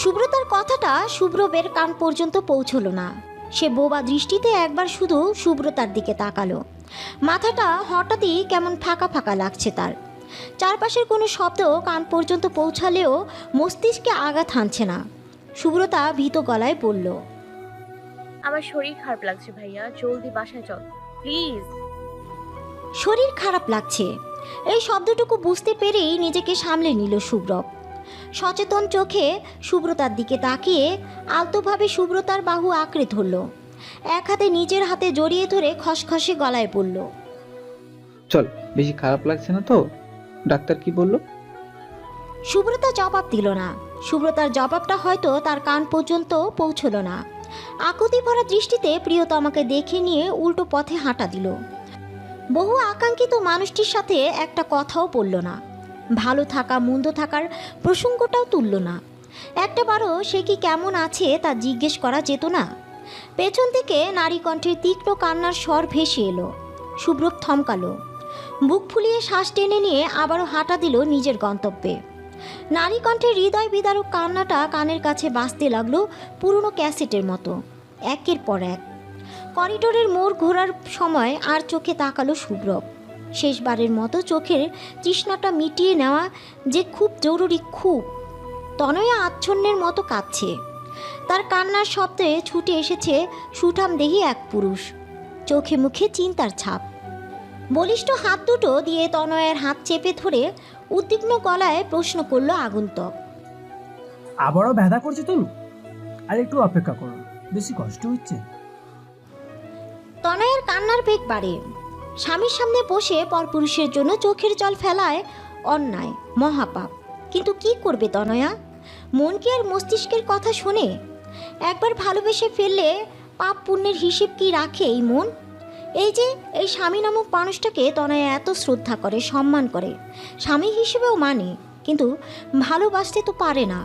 সুব্রতার কথাটা শুভ্রবের কান পর্যন্ত পৌঁছলো না। সে বোবা দৃষ্টিতে একবার শুধু সুব্রতার দিকে তাকালো। মাথাটা হঠাৎই কেমন ফাঁকা ফাঁকা লাগছে তার। চারপাশের কোনো শব্দ কান পর্যন্ত পৌঁছালেও মস্তিষ্কে আঘাত হানছে না। সুব্রতা ভীত গলায় বলল আমার শরীর খারাপ লাগছে ভাইয়া জলদি বাসায় চল প্লিজ। শরীর খারাপ লাগছে। এই শব্দটুকু বুঝতে পেরেই নিজেকে সামলে নিল সুব্রব। সচেতন চোখে সুব্রতার দিকে তাকিয়ে আলতোভাবে সুব্রতার বাহু আঁকড়ে ধরল। এক হাতে নিজের হাতে জড়িয়ে ধরে খসখসে গলায় পড়ল চল বেশি খারাপ লাগছে না তো? ডাক্তার কি বলল? সুব্রতা জবাব দিল না। সুব্রতার জবাবটা হয়তো তার কান পর্যন্ত পৌঁছলো না। আকুতি ভরা দৃষ্টিতে প্রিয়তমাকে দেখে নিয়ে উল্টো পথে হাঁটা দিল। বহু আকাঙ্ক্ষিত মানুষটির সাথে একটা কথাও বলল না। ভালো থাকা, মন্দ থাকার প্রসঙ্গটাও তুলল না। একটা বারও সে কি কেমন আছে তা জিজ্ঞেস করা যেত না। পেছন থেকে নারী কণ্ঠের তীক্ষ্ণ কান্নার স্বর ভেসে এলো। সুব্রত থমকালো। বুক ফুলিয়ে শ্বাস টেনে নিয়ে আবারও হাঁটা দিল নিজের গন্তব্যে। নারী কণ্ঠের হৃদয় বিদারক কান্নাটা কানের কাছে বাজতে লাগল পুরনো ক্যাসেটের মতো, একের পর এক। করিডোরের মোড় ঘোরার সময় আর চোখে তাকালো সুব্রব শেষবারের মতো চোখের তৃষ্ণাটা মিটিয়ে নেওয়া যে খুব জরুরি খুব তনয়া আচ্ছন্নের মতো কাঁদছে। তার কান্নার শব্দে ছুটে এসেছে সুঠাম দেহি এক পুরুষ। চোখে মুখে চিন্তার ছাপ। বলিষ্ঠ হাত দুটো দিয়ে তনয়ের হাত চেপে ধরে উদ্বিগ্ন গলায় প্রশ্ন করল আগন্তুক। আবারও ব্যথা করছে তনু আর একটু অপেক্ষা করো বেশি কষ্ট হচ্ছে। তনয়ের কান্নার বেগ বাড়ে। স্বামীর সামনে বসে পরপুরুষের জন্য চোখের জল ফেলায় অন্যায়, মহাপাপ। কিন্তু কি করবে তনয়া মন কি আর মস্তিষ্কের কথা শোনে একবার ভালোবেসে ফেললে পাপ পুণ্যের হিসেব কি রাখে এই মন? এই যে এই স্বামী নামক মানুষটাকে তনয়া এত শ্রদ্ধা করে, সম্মান করে, স্বামী হিসেবেও মানে কিন্তু ভালোবাসতে তো পারে না।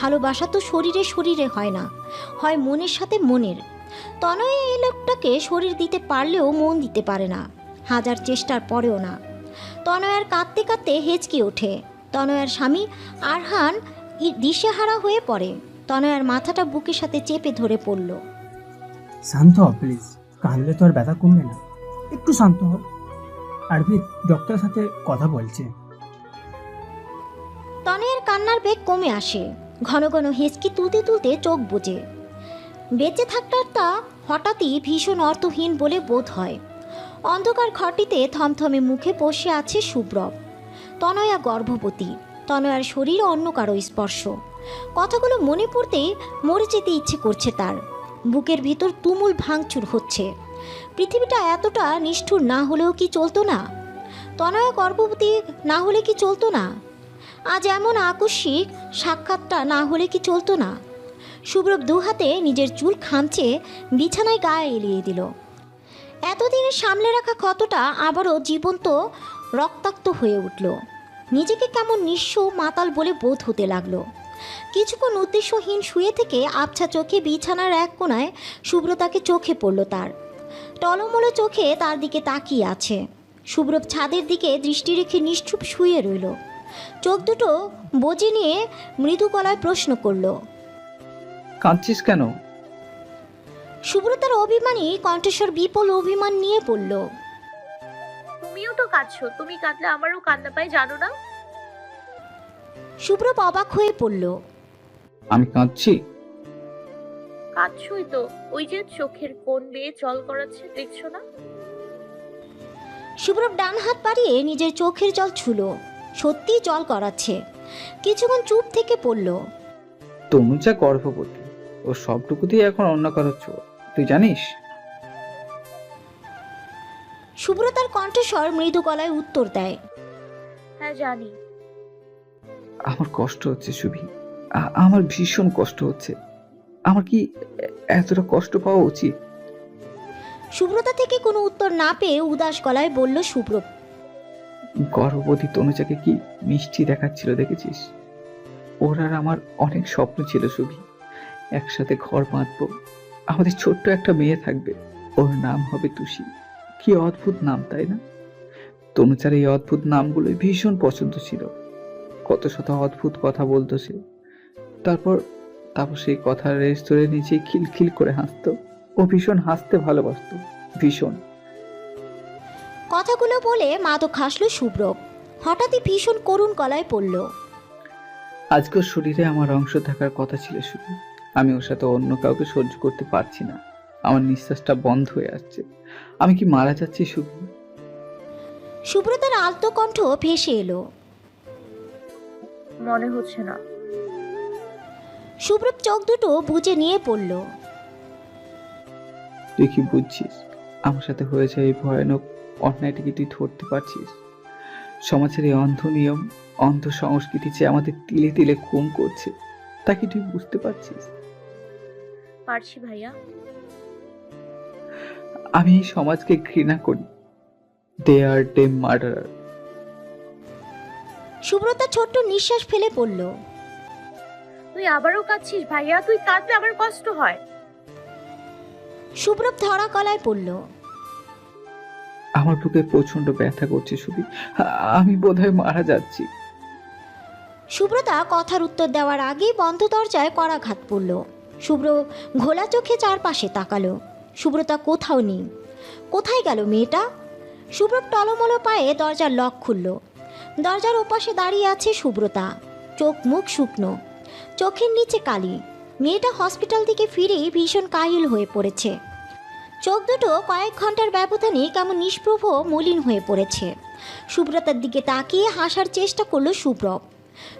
ভালোবাসা তো শরীরে শরীরে হয় না, হয় মনের সাথে মনের। তনয় এই লোকটাকে শরীর দিতে পারলেও মন দিতে পারে না। হাজার চেষ্টার পরেও না। তনয়ার কাঁদতে কাঁদতে হেঁচকি ওঠে। তনয়ার স্বামী আরহান দিশেহারা হয়ে পড়ে। তনয়ার মাথাটা বুকের সাথে চেপে ধরে পড়ল। শান্ত হ প্লিজ কাঁদলে তো আর ব্যথা কমবে না। একটু শান্ত হ। আরভিত ডক্টরের সাথে কথা বলছে। তনয়ের কান্নার বেগ কমে আসে। ঘন ঘন হেঁচকি তুলতে তুলতে চোখ বুজে। বেঁচে থাকটাটা হঠাৎই ভীষণ অর্থহীন বলে বোধ হয়। অন্ধকার ঘরটিতে থমথমে মুখে বসে আছে সুব্রব। তনয়া গর্ভবতী। তনয়ার শরীর অন্য কারও স্পর্শ। কথাগুলো মনে পড়তেই মরে যেতে ইচ্ছে করছে তার। বুকের ভিতর তুমুল ভাঙচুর হচ্ছে। পৃথিবীটা এতটা নিষ্ঠুর না হলেও কি চলতো না? তনয়া গর্ভবতী না হলে কি চলতো না? আজ এমন আকস্মিক সাক্ষাৎটা না হলে কি চলতো না? সুব্রব দু হাতে নিজের চুল খামচে বিছানায় গায়ে এলিয়ে দিল। এতদিনে সামলে রাখা ক্ষতটা আবারও জীবন্ত, রক্তাক্ত হয়ে উঠল। নিজেকে কেমন নিঃস্ব মাতাল বলে বোধ হতে লাগল। কিছুক্ষণ উদ্দেশ্যহীন শুয়ে থেকে আবছা চোখে বিছানার এক কোনায় সুব্রতাকে চোখে পড়ল তার। টলমলো চোখে তার দিকে তাকিয়ে আছে। সুব্রত ছাদের দিকে দৃষ্টি রেখে নিশ্চুপ শুয়ে রইল। চোখ দুটো বজে নিয়ে মৃদু গলায় প্রশ্ন করল, কাঁদছিস কেন? সুব্রতার অভিমানী কণ্ঠস্বর বিপুল অভিমান নিয়ে পড়ল। তুমিও তো কাঁদছো তুমি কাঁদলে আমারও কান্না পায় জানো না? সুব্রব অবাক হয়ে পড়ল। আমি কাঁদছি? কাঁদছোই তো ওই যে চোখের কোণ বেয়ে জল করাচ্ছে দেখছ না? সুব্রব ডান হাত বাড়িয়ে নিজের চোখের জল ছুলো সত্যি জল করাচ্ছে কিছুক্ষণ চুপ থেকে পড়ল। তনুজা গর্ভবতী ও সবটুকুতেই এখন অন্য কারও চোর। তুই জানিস? সুব্রতার কণ্ঠস্বর মৃদু গলায় উত্তর দেয়। হ্যাঁ জানি। আমার কষ্ট হচ্ছে আ- আমার ভীষণ কষ্ট হচ্ছে। আমার কি এ- এতটা কষ্ট পাওয়া উচিত? সুব্রতা থেকে কোনো উত্তর না পেয়ে উদাস গলায় বলল সুব্রব গর্ভবতী তনুজাকে কি মিষ্টি দেখাচ্ছিল দেখেছিস? ওর আর আমার অনেক স্বপ্ন ছিল সুভি। একসাথে ঘর বাঁধবো আমাদের ছোট্ট একটা মেয়ে থাকবে। ওর নাম হবে তুষি। কি অদ্ভুত নাম তাই না? তনুচার এই অদ্ভুত নামগুলোই ভীষণ পছন্দ ছিল। কত শত অদ্ভুত কথা বলতো সে। তারপর তারপর সেই কথার রেস ধরে নিচে খিলখিল করে হাসতো। ও ভীষণ হাসতে ভালোবাসতো। ভীষণ। কথাগুলো বলে মাদক হাসল শুভ্রব হঠাৎই ভীষণ করুণ গলায় পড়ল আজকে ওর শরীরে আমার অংশ থাকার কথা ছিল শুধু। আমি ওর সাথে অন্য কাউকে সহ্য করতে পারছি না। আমার নিঃশ্বাসটা বন্ধ হয়ে আসছে। আমি কি মারা যাচ্ছি শুধু সুব্রতার আলতো কণ্ঠ ভেসে এলো। মনে হচ্ছে না। সুব্রত চোখ দুটো বুজে নিয়ে পড়ল তুই কি বুঝছিস? আমার সাথে হয়েছে এই ভয়ানক অন্যায়টা কি তুই ধরতে পারছিস? সমাজের এই অন্ধ নিয়ম অন্ধ সংস্কৃতি যে আমাদের তিলে তিলে খুন করছে তা কি তুই বুঝতে পারছিস? পারছি ভাইয়া। আমি এই সমাজকে ঘৃণা করি। They are the murderer Subrata ছোট্ট নিঃশ্বাস ফেলে পড়ল তুই আবারও কাঁদছিস ভাইয়া তুই কাঁদলে আমার কষ্ট হয়। সুব্রত ধরা কলায় পড়ল আমার বুকে প্রচণ্ড ব্যথা করছে শুধু আমি বোধহয় মারা যাচ্ছি। সুব্রতা কথার উত্তর দেওয়ার আগেই বন্ধ দরজায় করাঘাত পড়ল শুভ্র ঘোলা চোখে চারপাশে তাকালো। সুব্রতা কোথাও নেই। কোথায় গেল মেয়েটা? সুব্রত টলমলো পায়ে দরজার লক খুলল। দরজার ওপাশে দাঁড়িয়ে আছে সুব্রতা চোখ মুখ শুকনো। চোখের নিচে কালি। মেয়েটা হসপিটাল থেকে ফিরেই ভীষণ কাহিল হয়ে পড়েছে। চোখ দুটো কয়েক ঘণ্টার ব্যবধানে কেমন নিষ্প্রভ মলিন হয়ে পড়েছে। সুব্রতার দিকে তাকিয়ে হাসার চেষ্টা করল সুব্রব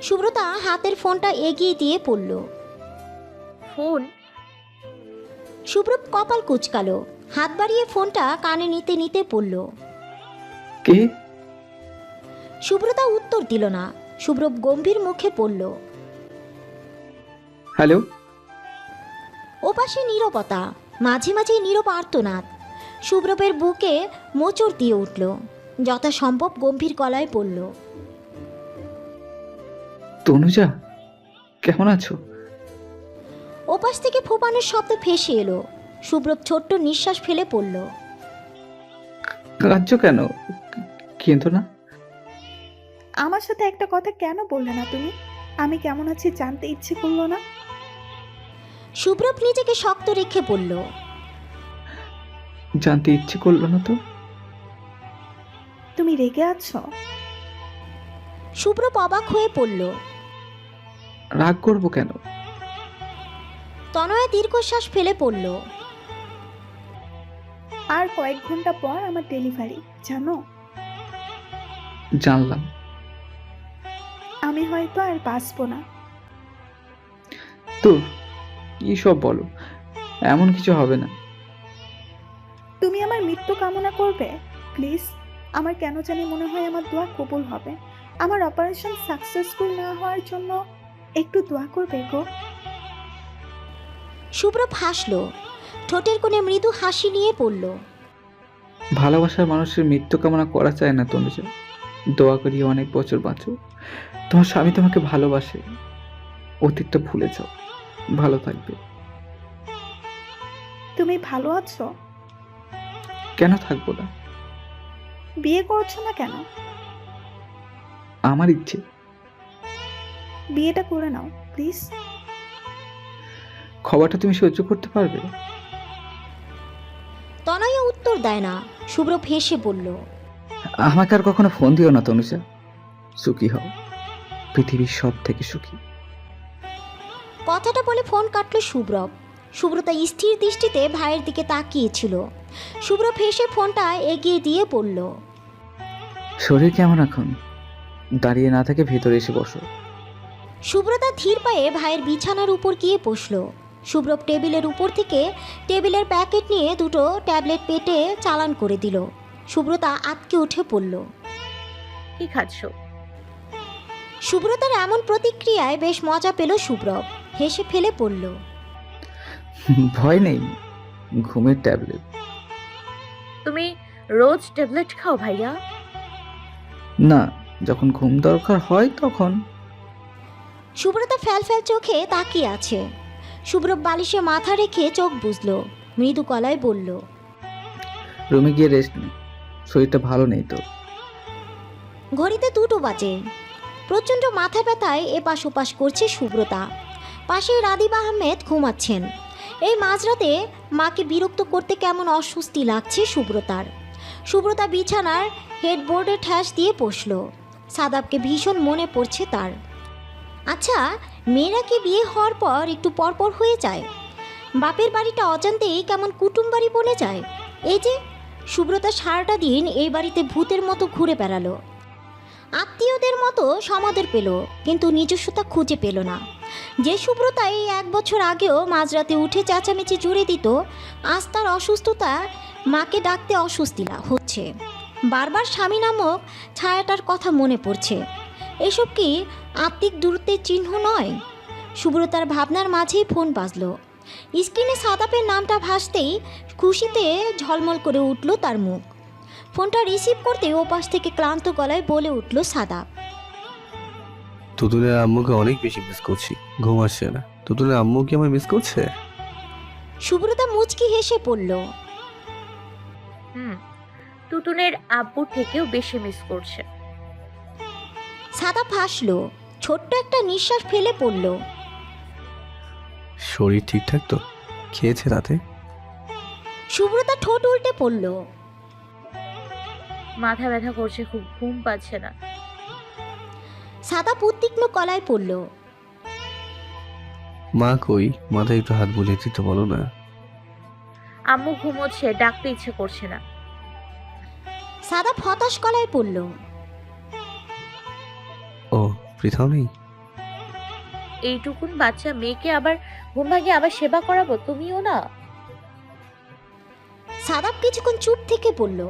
সুব্রতা হাতের ফোনটা এগিয়ে দিয়ে পড়ল। ফোন সুব্রত কপাল কুচকালো। হাত বাড়িয়ে ফোনটা কানে নিতে নিতে পড়ল কে? সুব্রতা উত্তর দিল না। সুব্রব গম্ভীর মুখে পড়ল হ্যালো? ওপাশে নীরবতা মাঝে মাঝে নীরব আর্তনাদ। সুব্রবের বুকে মোচড় দিয়ে উঠল। যথাসম্ভব গম্ভীর গলায় পড়ল তনুজা কেমন আছো? ওপাশ থেকে ফোপানোর শব্দ ভেসে এলো। সুব্রব ছোট্ট নিঃশ্বাস ফেলে পড়ল। কাঁদছো কেন? কিন্তু না। আমার সাথে একটা কথা কেন বললে না তুমি? আমি কেমন আছি জানতে ইচ্ছে করল না। সুব্রব নিজেকে শক্ত রেখে পড়ল জানতে ইচ্ছে করল না তো? তুমি রেগে আছো? সুব্রব অবাক হয়ে পড়ল রাগ করব কেন? তনয়া দীর্ঘশ্বাস ফেলে পড়ল। আর কয়েক ঘণ্টা পর আমার ডেলিভারি জানো? জানলাম। আমি হয়তো আর বাঁচবো না। তো কি সব বলো? এমন কিছু হবে না। তুমি আমার মৃত্যু কামনা করবে প্লিজ। আমার কেন জানি মনে হয় আমার দোয়া কবুল হবে। আমার অপারেশন সাকসেসফুল না হওয়ার জন্য একটু দোয়া করবে গো। সুব্রব হাসল। ঠোঁটের কোণে মৃদু হাসি নিয়ে পড়ল। ভালোবাসার মানুষের মৃত্যু কামনা করা চায় না তনুজা। দোয়া করি অনেক বছর বাঁচো। তোমার স্বামী তোমাকে ভালোবাসে। অতীতটা ভুলে যাও। ভালো থাকবে। তুমি ভালো আছো? কেন থাকব না? বিয়ে করছ না কেন? আমার ইচ্ছে। বিয়েটা করে নাও প্লিজ। খবরটা তুমি সহ্য করতে পারবে? তনয়া উত্তর দেয় না। সুব্রব হেসে বলল আমাকে আর কখনো ফোন দিও না তনুজা। সুখী হও। পৃথিবীর সব থেকে সুখী। কথাটা বলে ফোন কাটল সুব্রব সুব্রতা স্থির দৃষ্টিতে ভাইয়ের দিকে তাকিয়েছিল। সুব্রব হেসে ফোনটা এগিয়ে দিয়ে পড়ল শরীর কেমন এখন? দাঁড়িয়ে না থেকে ভেতরে এসে বসো। সুব্রতা ধীর পায়ে ভাইয়ের বিছানার উপর গিয়ে বসল। সুব্রব টেবিলের উপর থেকে টেবিলের প্যাকেট নিয়ে দুটো ট্যাবলেট পেটে চালান করে দিল। সুব্রতা আটকে উঠে পড়ল। কি খাচ্ছ? সুব্রতার এমন প্রতিক্রিয়ায় বেশ মজা পেল সুব্রব। হেসে ফেলে পড়ল। ভয় নেই ঘুমের ট্যাবলেট। তুমি রোজ ট্যাবলেট খাও ভাইয়া? না যখন ঘুম দরকার হয় তখন। সুব্রতা ফ্যাল ফ্যাল চোখে তাকিয়ে আছে। সুব্রব বালিশে মাথা রেখে চোখ বুঝলো মৃদু গলায় বলল রুমে গিয়ে রেস্ট নে। শরীরটা ভালো নেই তো। ঘড়িতে দুটো বাজে। প্রচণ্ড মাথা ব্যথায় এপাশ ওপাশ করছে সুব্রতা পাশে রাদিব আহমেদ ঘুমাচ্ছেন। এই মাঝরাতে মাকে বিরক্ত করতে কেমন অস্বস্তি লাগছে সুব্রতার সুব্রতা বিছানার হেডবোর্ডে ঠ্যাস দিয়ে বসল। সাদাবকে ভীষণ মনে পড়ছে তার। আচ্ছা মেয়েরা কি বিয়ে হওয়ার পর একটু পরপর হয়ে যায়। বাপের বাড়িটা অজান্তেই কেমন কুটুম বাড়ি বনে যায়। এই যে, সুব্রতা সারাটা দিন এই বাড়িতে ভূতের মতো ঘুরে বেড়ালো। আত্মীয়দের মতো সমাদর পেল, কিন্তু নিজস্বতা খুঁজে পেল না। যে সুব্রতা এই এক বছর আগেও মাঝরাতে উঠে চেঁচামেচি জুড়ে দিত, আজ তার অসুস্থতা মাকে ডাকতে অস্বস্তি হচ্ছে। বারবার স্বামী নামক ছায়াটার কথা মনে পড়ছে। এসব কি আত্মিক দূরত্বের চিহ্ন নয়? সুব্রতার ভাবনার মাঝেই ফোন বাজলো। স্ক্রিনে সাদাপের নামটা ভাসতেই খুশিতে ঝলমল করে উঠল তার মুখ। ফোনটা রিসিভ করতে ওপাশ থেকে ক্লান্ত গলায় বলে উঠল সাদা। তুতুলের আম্মুকে অনেক বেশি মিস করছি। ঘুম আসছে না। তুতুলের আম্মু কি আমায় মিস করছে? সুব্রতা মুচকি হেসে পড়ল। হুম টুটুনের আব্বুর থেকেও বেশি মিস করছে। সাদা ফাঁসলো ছোট্ট একটা নিঃশ্বাস ফেলে পড়ল। শরীর ঠিকঠাক তো? খেয়েছে রাতে? সুব্রতা ঠোঁট উল্টে পড়ল। মাথা ব্যথা করছে খুব ঘুম পাচ্ছে না। সাদা উদ্বিগ্ন কলায় পড়ল। মা কই? মাথায় একটু হাত বুলিয়ে দিতে বলো না। আম্মু ঘুমোচ্ছে ডাকতে ইচ্ছে করছে না। সাদা হতাশ কলায় পড়ল। পৃথাও নেই। এইটুকুন বাচ্চা মেয়েকে আবার ঘুম ভাঙিয়ে আবার সেবা করাবো তুমিও না? সাদাব কিছুক্ষণ চুপ থেকে পড়ল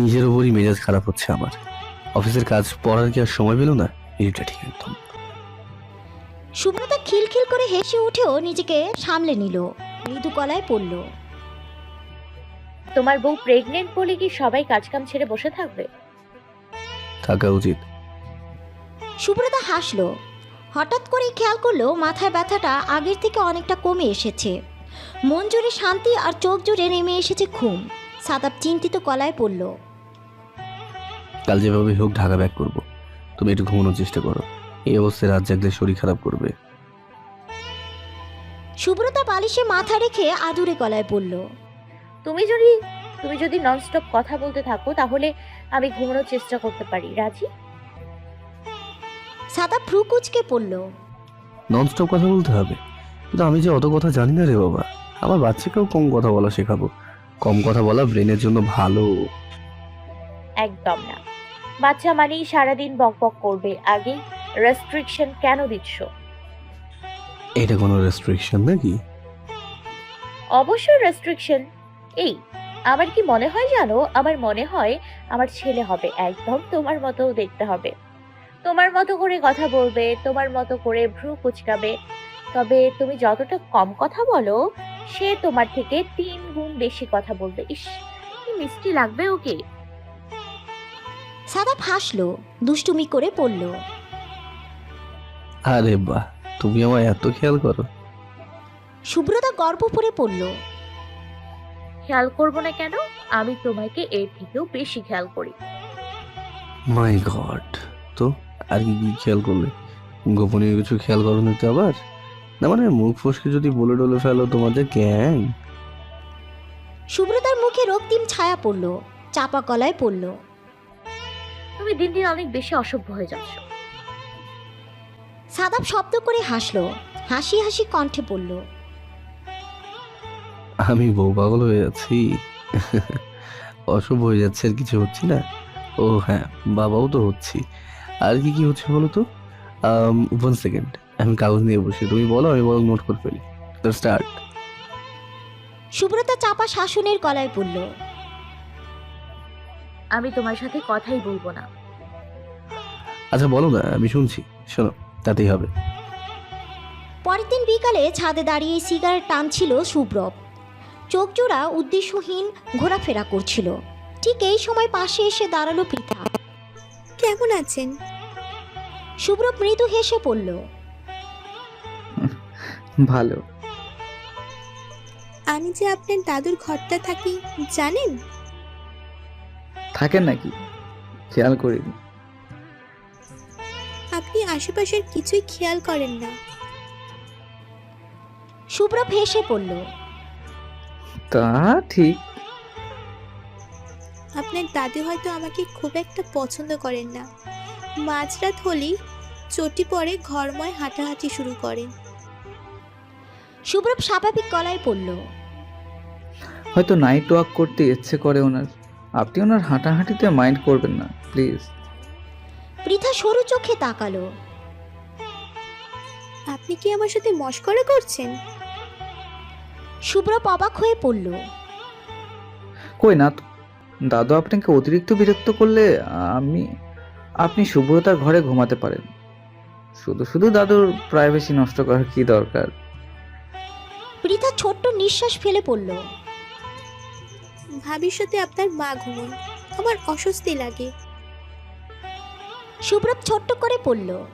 নিজের ওপরই মেজাজ খারাপ হচ্ছে আমার। অফিসের কাজ পড়ার কি আর সময় পেল না? এটা ঠিক একদম। সুব্রতা খিলখিল করে হেসে উঠেও নিজেকে সামলে নিল মৃদু কলায় পড়ল তোমার বউ প্রেগনেন্ট বলে কি সবাই কাজকাম ছেড়ে বসে থাকবে? থাকা উচিত। সুব্রতা হাসলো। হঠাৎ করেই খেয়াল করল মাথায় ব্যথাটা আগের থেকে অনেকটা কমে এসেছে। মন জুড়ে শান্তি আর চোখ জুড়ে নেমে এসেছে ঘুম। সাদাব চিন্তিত কলায় পড়ল কাল যেভাবে হোক ঢাকা ব্যাক করব। তুমি একটু ঘুমানোর চেষ্টা করো। এই অবস্থায় রাত জাগলে শরীর খারাপ করবে। সুব্রতা বালিশে মাথা রেখে আদুরে গলায় পড়ল তুমি যদি তুমি যদি ননস্টপ কথা বলতে থাকো তাহলে আমি ঘুমানোর চেষ্টা করতে পারি। রাজি? সাদা ভ্রু কুচকে পড়ল। ননস্টপ কথা বলতে হবে? কিন্তু আমি যে অত কথা জানি না রে বাবা। আমার বাচ্চাকেও কম কথা বলা শেখাবো। কম কথা বলা ব্রেনের জন্য ভালো। একদম না। বাচ্চা মানেই সারাদিন বকবক করবে। আগে রেস্ট্রিকশন কেন দিচ্ছ? এটা কোনো রেস্ট্রিকশন নাকি? অবশ্যই রেস্ট্রিকশন এই আমার কি মনে হয় জানো? আমার মনে হয় আমার ছেলে হবে। একদম তোমার মতো দেখতে হবে। তোমার মতো করে কথা বলবে তোমার মতো করে ভ্রু কুচকাবে। তবে তুমি যতটা কম কথা বলো সে তোমার থেকে তিন গুণ বেশি কথা বলবে। ইস কি মিষ্টি লাগবে ওকে। সাদা হাসলো দুষ্টুমি করে পড়ল। আরে বাহ তুমি আমায় এত খেয়াল করো। সুব্রতা গর্ব করে পড়ল। খেয়াল করব না কেন? আমি তোমাকে এর থেকেও বেশি খেয়াল করি। মাই গড তো? আর কি কি খেয়াল করলে? গোপনীয় কিছু খেয়াল করো না তো আবার? না মানে মুখ ফসকে যদি বলে ডলে ফেলো তোমাদের গ্যাং সুব্রতার মুখে রক্তিম ছায়া পড়ল চাপা কলায় পড়ল। তুমি দিন দিন অনেক বেশি অসভ্য হয়ে যাচ্ছ। সাদাব শব্দ করে হাসলো হাসি হাসি কণ্ঠে পড়ল আমি বউ পাগল হয়ে যাচ্ছি। অশুভ হয়ে যাচ্ছে আর কিছু হচ্ছে না? ও হ্যাঁ বাবাও তো হচ্ছি। আর কি কি হচ্ছে বলো তো ওয়ান সেকেন্ড আমি কাগজ নিয়ে বসি। তুমি বলো আমি বরং নোট করে ফেলি। স্টার্ট সুব্রতা চাপা শাসনের গলায় পড়ল আমি তোমার সাথে কথাই বলব না। আচ্ছা বলো না আমি শুনছি। শোনো তাতেই হবে। পরের দিন বিকালে ছাদে দাঁড়িয়ে সিগারেট টানছিল সুব্রব। চোখজোড়া উদ্দেশ্যহীন ঘোরাফেরা করছিল। ঠিক এই সময় পাশে এসে দাঁড়াল পৃথা কেমন আছেন? সুব্রব মৃদু হেসে পড়ল। ভালো। আমি যে আপনার দাদুর ঘরটা থাকি জানেন? থাকেন নাকি? খেয়াল করিনি আপনি আশেপাশের কিছুই খেয়াল করেন না। শুভ্রব হেসে পড়ল। তা ঠিক। আপনার দাদু হয়তো আমাকে খুব একটা পছন্দ করেন না। মাঝরাত হলেই চটি পরে ঘরময় হাঁটাহাঁটি শুরু করেন। শুভ্রব স্বাভাবিক গলায় পড়ল হয়তো নাইট ওয়াক করতে ইচ্ছে করে ওনার। আপনি ওনার হাঁটাহাঁটিতে মাইন্ড করবেন না প্লিজ পৃথা সরু চোখে তাকালো। আপনি কি আমার সাথে মস্করা করছেন? শুভ্রব অবাক হয়ে পড়ল কই না তো। দাদু আপনাকে অতিরিক্ত বিরক্ত করলে আমি আপনি শুভ্রতার ঘরে ঘুমাতে পারেন। শুধু শুধু দাদুর প্রাইভেসি নষ্ট করার কি দরকার? পৃথা ছোট্ট নিঃশ্বাস ফেলে পড়ল। ভবিষ্যতে আপনার মা ঘুমন আমার অস্বস্তি লাগে। শুভ্রব ছোট্ট করে পড়ল।